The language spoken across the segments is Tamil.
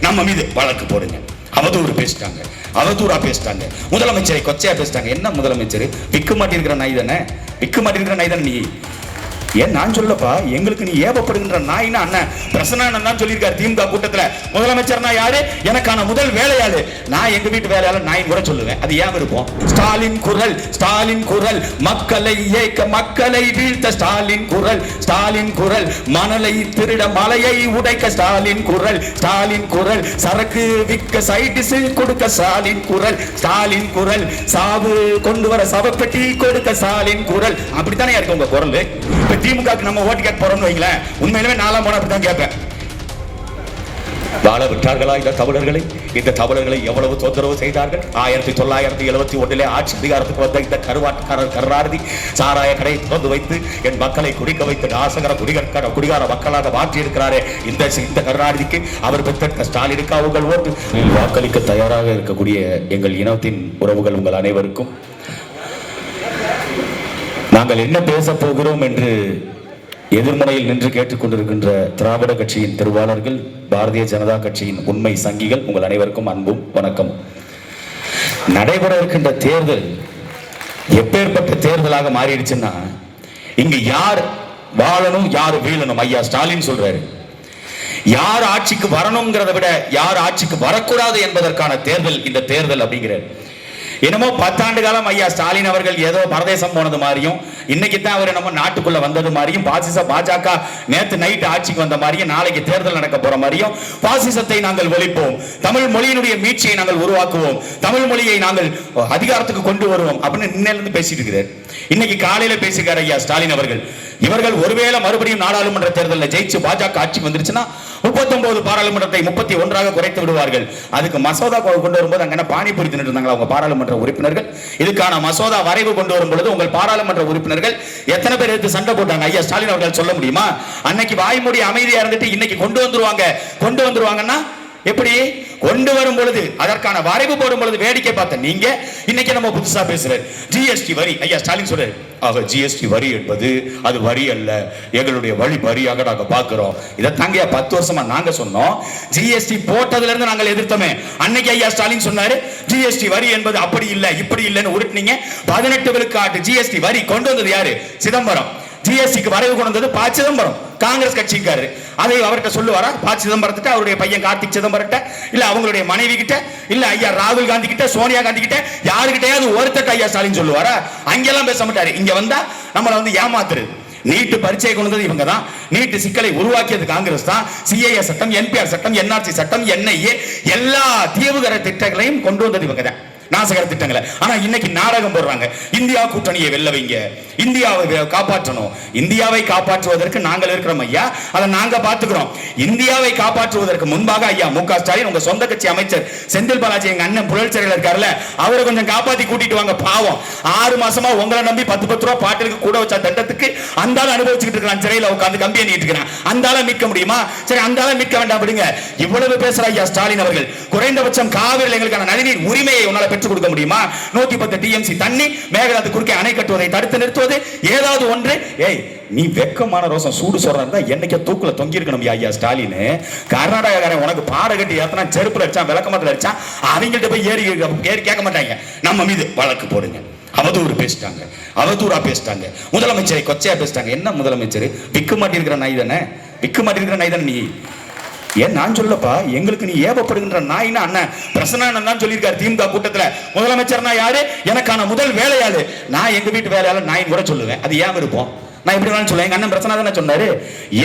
நம்ம மீது வழக்கு போடுங்க. அவதூறு பேசிட்டாங்க. அவதூறா பேசிட்டாங்க. முதலமைச்சரை கொச்சையா பேசிட்டாங்க. என்ன முதலமைச்சர்? விக்க மாட்டிருக்கிற நாய் தானே? விக்க மாட்டிருக்கிற நாய் தானே நீ? ஏன் நான் சொல்லப்பா? எங்களுக்கு நீ ஏவப்படுகின்ற நாயினா அண்ணன் பிரசனானன் தான் சொல்லியிருக்காரு திமுக கூட்டத்தில். முதலமைச்சர்னா யாரு? எனக்கான முதல் வேலையாளு. நான் எங்க வீட்டு வேலையாளர் நாயின் கூட சொல்லுவேன். அது ஏன் இருக்கும் ஸ்டாலின் குரல் ஸ்டாலின் குரல். மக்களை ஏக்க மக்களை வீழ்த்த ஸ்டாலின் குரல் ஸ்டாலின் குரல். மணலை திருட மலையை உடைக்க ஸ்டாலின் குரல் ஸ்டாலின் குரல். சரக்கு விற்க சைடிஸ் கொடுக்க ஸ்டாலின் குரல் ஸ்டாலின் குரல். சாவு கொண்டு வர சவப்பெட்டி கொடுக்க ஸ்டாலின் குரல். அப்படித்தானே இருக்கு உங்க குரல்? திமுகக்கு நம்ம ஓட்டு கேட்க போறோம்னு வைங்களேன். உண்மையிலுமே நாலாம் போன அப்படித்தான் கேட்பேன். வாழ விட்டார்களா இந்த தமிழர்களை? இந்த தமிழர்களை எவ்வளவு தொந்தரவு செய்தார்கள்? ஆயிரத்தி தொள்ளாயிரத்தி எழுபத்தி ஒன்றிலே ஆட்சி அதிகாரத்துக்கு வந்த இந்த கருவாட்டுக்காரர் கருணாநிதி சாராய கடையை திறந்து வைத்து என் மக்களை குடிக்க வைத்து நாசகர குடிகார குடிகார மக்களாக மாற்றி இருக்கிறாரே இந்த இந்த கருணாநிதிக்கு அவர் பெற்ற ஸ்டாலினுக்கு உங்கள் ஓட்டு? வாக்களிக்க தயாராக இருக்கக்கூடிய எங்கள் இனத்தின் உறவுகள் உங்கள் அனைவருக்கும் நாங்கள் என்ன பேச போகிறோம் என்று எதிர்முனையில் நின்று கேட்டுக்கொண்டிருக்கின்ற திராவிட கட்சியின் திருவாளர்கள் பாரதிய ஜனதா கட்சியின் உண்மை சங்கிகள் உங்கள் அனைவருக்கும் அன்பும் வணக்கம். நடைபெற இருக்கின்ற தேர்தல் எப்பேற்பட்ட தேர்தலாக மாறிடுச்சுன்னா இங்கு யார் வாழணும் யார் வீழணும்? ஐயா ஸ்டாலின் சொல்றாரு. யார் ஆட்சிக்கு வரணுங்கிறத விட யார் ஆட்சிக்கு வரக்கூடாது என்பதற்கான தேர்தல் இந்த தேர்தல் அப்படிங்கிறார். என்னமோ பத்தாண்டு காலம் ஐயா ஸ்டாலின் அவர்கள் ஏதோ பரதேசம் போனது மாதிரியும் இன்னைக்கு தான் அவர் நம்ம நாட்டுக்குள்ள வந்தது மாதிரியும் பாசிச பாஜக நேற்று நைட் ஆட்சிக்கு வந்த மாதிரியும் நாளைக்கு தேர்தல் நடக்க போற மாதிரியும் பாசிசத்தை நாங்கள் ஒழிப்போம். தமிழ் மொழியினுடைய மீட்சியை நாங்கள் உருவாக்குவோம். தமிழ் மொழியை நாங்கள் அதிகாரத்துக்கு கொண்டு வருவோம் அப்படின்னு இன்னையில இருந்து பேசிட்டு இருக்கிறார். இன்னைக்கு காலையில பேசிருக்காரு ஐயா ஸ்டாலின் அவர்கள். இவர்கள் ஒருவேளை மறுபடியும் நாடாளுமன்ற தேர்தலில் ஜெயிச்சு பாஜக ஆட்சிக்கு வந்துருச்சுன்னா முப்பத்தொன்பது பாராளுமன்றத்தை முப்பத்தி ஒன்றாக குறைத்து விடுவார்கள். அதுக்கு மசோதா கொண்டு வரும்போது அங்க என்ன பானிபூரி தின்னுட்டு இருந்தாங்களா உங்க பாராளுமன்ற உறுப்பினர்கள்? இதுக்கான மசோதா வரைவு கொண்டு வரும் பொழுது உங்கள் பாராளுமன்ற உறுப்பினர்கள் எத்தனை பேர் எடுத்து சண்டை போட்டாங்க? ஐயா ஸ்டாலின் அவர்கள் சொல்ல முடியுமா? அன்னைக்கு வாய்மொழி அமைதியா இருந்துட்டு இன்னைக்கு கொண்டு வந்துருவாங்க. கொண்டு வந்துருவாங்கன்னா எப்படி? கொண்டு வரும் பொழுது அதற்கான வரைவு போடும் பொழுது வேடிக்கை பார்த்த நீங்க இன்னைக்கு நம்ம புதுசா பேசுறாரு ஜிஎஸ்டி வரி. ஐயா ஸ்டாலின் சொல்றாரு. ஆக ஜிஎஸ்டி வரி என்பது அது வரி அல்ல. எங்களுடைய வழி வரியாக நாங்க பார்க்கிறோம். இதை தாங்க பத்து வருஷமா நாங்க சொன்னோம். ஜிஎஸ்டி போட்டதுல இருந்து நாங்கள் எதிர்த்தோமே. அன்னைக்கு ஐயா ஸ்டாலின் சொன்னாரு ஜிஎஸ்டி வரி என்பது அப்படி இல்லை இப்படி இல்லைன்னு உருட்டுனீங்க. பதினெட்டு விழுக்காட்டு ஜிஎஸ்டி வரி கொண்டு வந்தது யாரு? சிதம்பரம். ஜிஎஸ்டிக்கு வரவு கொண்டு வந்தது ப சிதம்பரம் காங்கிரஸ் கட்சிக்காரர். அதை அவர்கிட்ட சொல்லுவாரா? ப சிதம்பரத்திட்ட அவருடைய பையன் கார்த்திக் சிதம்பரட்ட இல்ல அவங்களுடைய மனைவி கிட்ட இல்ல ஐயா ராகுல் காந்தி கிட்ட சோனியா காந்தி கிட்ட யாருகிட்டயாவது ஒருத்தட்ட ஐயா ஸ்டாலின் சொல்லுவாரா? அங்கெல்லாம் பேச மாட்டாரு. இங்க வந்தா நம்மளை வந்து ஏமாத்துறது. நீட்டு பரீட்சை கொண்டு வந்தது இவங்க தான் நீட்டு சிக்கலை உருவாக்கியது காங்கிரஸ் தான். சிஏஏ சட்டம் என்பிஆர் சட்டம் என்ஆர்சி சட்டம் என்ஐஏ எல்லா தீவுகர திட்டங்களையும் கொண்டு வந்தது இவங்க தான் நாசகர திட்டங்களை. ஆனா இன்னைக்கு நாடகம் போடுறாங்க. இந்தியா கூட்டணியை வெல்ல வைங்க. இந்தியாவை காப்பாற்றணும். இந்தியாவை காப்பாற்றுவதற்கு நாங்கள் இருக்கிறோம் ஐயா. அதை நாங்க பாத்துக்கிறோம் இந்தியாவை காப்பாற்றுவதற்கு முன்பாக ஐயா மு க. ஸ்டாலின் உங்க சொந்த கட்சி அமைச்சர் செந்தில் பாலாஜி எங்க அண்ணன் புழல் சிறையில் இருக்காருல்ல அவரை கொஞ்சம் காப்பாத்தி கூட்டிட்டு வாங்க பாவம். ஆறு மாசமா உங்களை நம்பி பத்து பத்து ரூபா பாட்டிலுக்கு கூட வச்ச தண்டத்துக்கு அந்த ஆள் அனுபவிச்சுட்டு இருக்கான் சிறையில உட்காந்து கம்பி அணிட்டு இருக்கிறான். அந்த ஆளை மீட்க முடியுமா? சரி அந்த ஆளை மீட்க வேண்டாம் அப்படிங்க இவ்வளவு பேசுற ஐயா ஸ்டாலின் அவர்கள். குறைந்தபட்சம் காவிரியில் எங்களுக்கான நதிநீர் உரிமையை உன்னால பெற்றுக் கொடுக்க முடியுமா? நூத்தி பத்து டிஎம்சி தண்ணி மேகதாது குறுக்கே அணை கட்டுவதை தடுத்து நிறுத்துவது ஏதாவது ஒன்று. ஏய் நீ வெக்கமான ரோசம் சூடு சொல்றா என்னைக்கே தூக்குல தொங்கி இருக்கணும் ஐயா ஸ்டாலின். கர்நாடகாரன் உனக்கு பாட கட்டி ஏத்தனா செருப்புல அடிச்சான் விளக்கமத்துல அடிச்சான் அவங்கள்ட்ட போய் ஏறி ஏறி கேட்க மாட்டாங்க. நம்ம மீது வழக்கு போடுங்க. அவதூறு பேசிட்டாங்க. அவதூறா பேசிட்டாங்க. முதலமைச்சரை கொச்சையா பேசிட்டாங்க. என்ன முதலமைச்சர்? விக்க மாட்டிருக்கிற நாய் தானே? விக்க மாட்டிருக்கிற நாய் தானே நீ? ஏன் நான் சொல்லப்பா? எங்களுக்கு நீ ஏவப்படுகின்ற நாயினா அண்ணன் பிரசனானன் தான் சொல்லியிருக்காரு திமுக கூட்டத்தில். முதலமைச்சர்னா யாரு? எனக்கான முதல் வேலையாளு. நான் எங்க வீட்டு வேலையாளர் நாயின் கூட சொல்லுவேன். அது ஏன் விருப்பம்? நான் எப்படி வேணாலும் சொல்லுவேன் எங்க அண்ணன் பிரச்சனை தானே சொன்னாரு?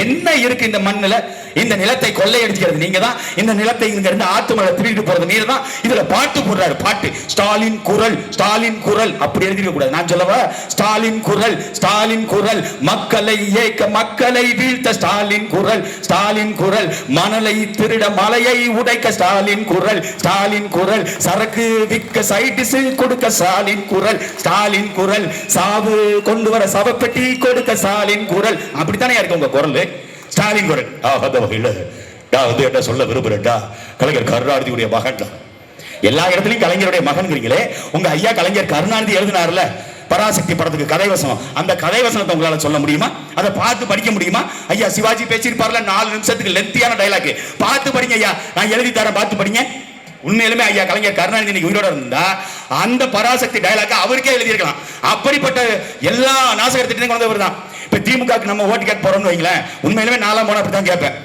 என்ன இருக்கு இந்த மண்ணில்? இந்த நிலத்தை கொள்ளையடிக்கிறது. நீங்க தான் இந்த நிலத்தை இங்க இருந்து ஆத்து மழை திருடிட்டு போறது. நீங்க தான் இதுல பாட்டு போடுறாரு. பாட்டு. ஸ்டாலின் குரல் ஸ்டாலின் குரல். அப்படி எழுதிக்க கூடாது. நான் சொல்லவா? ஸ்டாலின் குரல் ஸ்டாலின் குரல். மக்களை இயக்க மக்களை வீழ்த்த ஸ்டாலின் குரல் ஸ்டாலின் குரல். மணலை திருட மலையை உடைக்க ஸ்டாலின் குரல் ஸ்டாலின் குரல். சரக்கு விற்க சைடிஸ் கொடுக்க ஸ்டாலின் குரல் ஸ்டாலின் குரல். சாவு கொண்டு வர சவப்பெட்டி கொடுக்க ஸ்டாலின் குரல். அப்படித்தானே இருக்கு உங்க குரல்? ஸ்டாலின் குரல். ஆகாத வகையில் நான் வந்து என்ன சொல்ல விரும்புறேன்டா? கலைஞர் கருணாநிதியுடைய மகன் தான். எல்லா இடத்துலயும் கலைஞருடைய மகன்கிறீங்களே உங்க ஐயா கலைஞர் கருணாநிதி எழுதினார்ல பராசக்தி படத்துக்கு கதைவசனம் அந்த கதைவசனத்தை உங்களால சொல்ல முடியுமா? அதை பார்த்து படிக்க முடியுமா? ஐயா சிவாஜி பேசியிருப்பார்ல நாலு நிமிஷத்துக்கு லென்த்தியான டைலாக் பார்த்து படிங்க ஐயா. நான் எழுதி தரேன் பார்த்து படிங்க. உண்மையிலுமே ஐயா கலைஞர் கருணாநிதி உயிரோட இருந்தா அந்த பராசக்தி டயலாக அவருக்கே எழுதியிருக்கலாம். அப்படிப்பட்ட எல்லா நாசகர் திட்டத்தையும் கொண்டவர் தான் இப்ப திமுகவுக்கு நம்ம ஓட்டு கேட்க போறோம்னு வைங்களேன் உண்மையிலுமே நாலாம் போன அப்படித்தான் கேட்பேன்.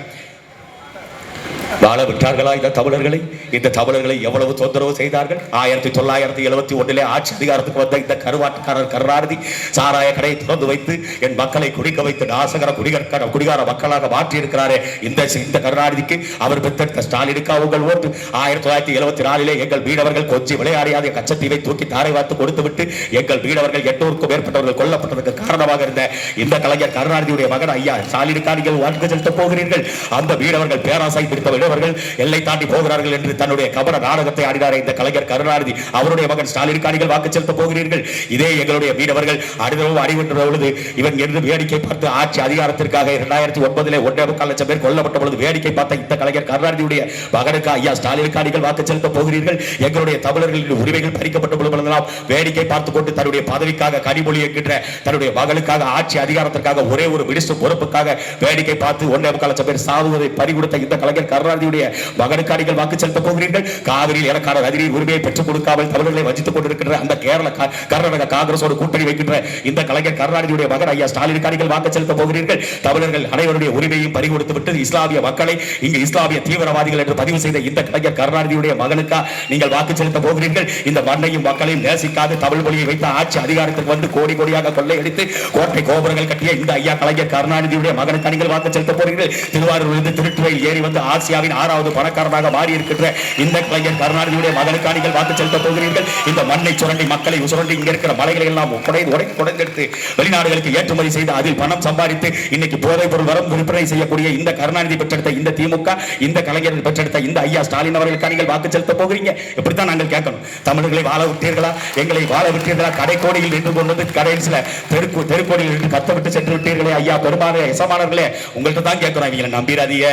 வாழ விட்டார்களா இந்த தமிழர்களை? இந்த தமிழர்களை எவ்வளவு தொந்தரவு செய்தார்கள்? ஆயிரத்தி தொள்ளாயிரத்தி எழுபத்தி ஒன்றிலே ஆட்சி அதிகாரத்துக்கு வந்த இந்த கருவாட்டுக்காரர் கருணாநிதி சாராய கடையை திறந்து வைத்து என் மக்களை குடிக்க வைத்து நாசகர குடிகர குடிகார மக்களாக மாற்றி இருக்கிறாரே இந்த இந்த கருணாநிதிக்கு அவர் பெற்றெடுத்த ஸ்டாலினுக்கா உங்கள் ஓட்டு? ஆயிரத்தி தொள்ளாயிரத்தி எழுபத்தி நாலிலே எங்கள் மீனவர்கள் கொஞ்சி விளையாடியாத கச்சத்தீவை தூக்கி தாரை வார்த்து கொடுத்து விட்டு எங்கள் மீனவர்கள் எட்டூருக்கும் மேற்பட்டவர்கள் கொல்லப்பட்டதற்கு காரணமாக இருந்த இந்த கலைஞர் கருணாநிதியுடைய மகன் ஐயா ஸ்டாலினுக்கா நீங்கள் வாக்கு செலுத்த போகிறீர்கள்? அந்த மீனவர்கள் பேராசை பிடித்தவர் மீனவர்கள் எல்லை தாண்டி போகிறார்கள் என்று தன்னுடைய கபட நாடகத்தை ஆடினாரே இந்த கலைஞர் கருணாநிதி. அவருடைய மகன் ஸ்டாலினுக்கா நீங்கள் வாக்கு செலுத்த போகிறீர்கள். இதே எங்களுடைய மீனவர்கள் அடிதளவு அறிவின்ற பொழுது இவன் இருந்து வேடிக்கை பார்த்து ஆட்சி அதிகாரத்திற்காக இரண்டாயிரத்தி ஒன்பதிலே ஒன்றே முக்கால் லட்சம் பேர் கொல்லப்பட்ட பொழுது வேடிக்கை பார்த்த இந்த கலைஞர் கருணாநிதியுடைய மகனுக்கு ஐயா ஸ்டாலினுக்கா நீங்கள் வாக்கு செலுத்த போகிறீர்கள். எங்களுடைய தமிழர்களின் உரிமைகள் பறிக்கப்பட்ட பொழுதெல்லாம் வேடிக்கை பார்த்து கொண்டு தன்னுடைய பதவிக்காக கனிமொழி என்கின்ற தன்னுடைய மகளுக்காக ஆட்சி அதிகாரத்திற்காக ஒரே ஒரு மினிஸ்டர் பொறுப்புக்காக வேடிக்கை பார்த்து ஒன்றே முக்கால் லட்சம் பேர் சாவுவதை பறிகொடுத்த இந்த கலைஞர் கருணாநிதியுடைய மகனுக்கு மகனுக்காரிகள் வாக்கு செலுத்தப் போகிறீர்கள். காவிரியில் எனக்கான நதிநீர் உரிமையை பெற்றுக் கொடுக்காமல் தமிழர்களை வஞ்சித்துக் கொண்டிருக்கின்ற அந்த கேரள கர்நாடக காங்கிரஸோடு கூட்டணி வைக்கின்ற இந்த கலைஞர் கருணாநிதியுடைய மகன் ஐயா ஸ்டாலின் காரிகள் வாக்கு செலுத்தப் போகிறீர்கள். தமிழர்கள் அனைவருடைய உரிமையும் பறிகொடுத்து விட்டு இஸ்லாமிய மக்களை இங்கு இஸ்லாமிய தீவிரவாதிகள் என்று பதிவு செய்த இந்த கலைஞர் கருணாநிதியுடைய மகனுக்கா நீங்கள் வாக்கு செலுத்த போகிறீர்கள். இந்த மண்ணையும் மக்களையும் நேசிக்காது தமிழ் மொழியை வைத்த ஆட்சி அதிகாரத்துக்கு வந்து கோடி கோடியாக கொள்ளையடித்து கோட்டை கோபுரங்கள் கட்டிய இந்த ஐயா கலைஞர் கருணாநிதியுடைய மகனுக்கு நீங்கள் வாக்கு செலுத்த போகிறீர்கள். திருவாரூரிலிருந்து திருட்டுறையில் ஏறி வந்து ஆசியா ஆசியாவின் ஆறாவது பணக்காரனாக மாறி இருக்கின்ற இந்த கலைஞர் கருணாநிதியுடைய மகனுக்கா நீங்கள் வாக்கு செலுத்த போகிறீர்கள். இந்த மண்ணை சுரண்டி மக்களை சுரண்டி இங்க இருக்கிற மலைகளை எல்லாம் உடைந்து உடை குடைந்தெடுத்து வெளிநாடுகளுக்கு ஏற்றுமதி செய்து அதில் பணம் சம்பாதித்து இன்னைக்கு போதைப் பொருள் வரம் விற்பனை செய்யக்கூடிய இந்த கருணாநிதி பெற்றெடுத்த இந்த திமுக இந்த கலைஞர் பெற்றெடுத்த இந்த ஐயா ஸ்டாலின் அவர்களுக்கு நீங்கள் வாக்கு செலுத்த போகிறீங்க? இப்படித்தான் நாங்கள் கேட்கணும். தமிழர்களை வாழ விட்டீர்களா? எங்களை வாழ விட்டீர்களா? கடைக்கோடியில் நின்று கொண்டு வந்து கடையில் சில தெருக்கு தெருக்கோடியில் நின்று கத்தவிட்டு சென்று விட்டீர்களே ஐயா பெருமான எசமானவர்களே உங்கள்கிட்ட தான் கேட்கிறோம் இவங்களை நம்பிராதீங்க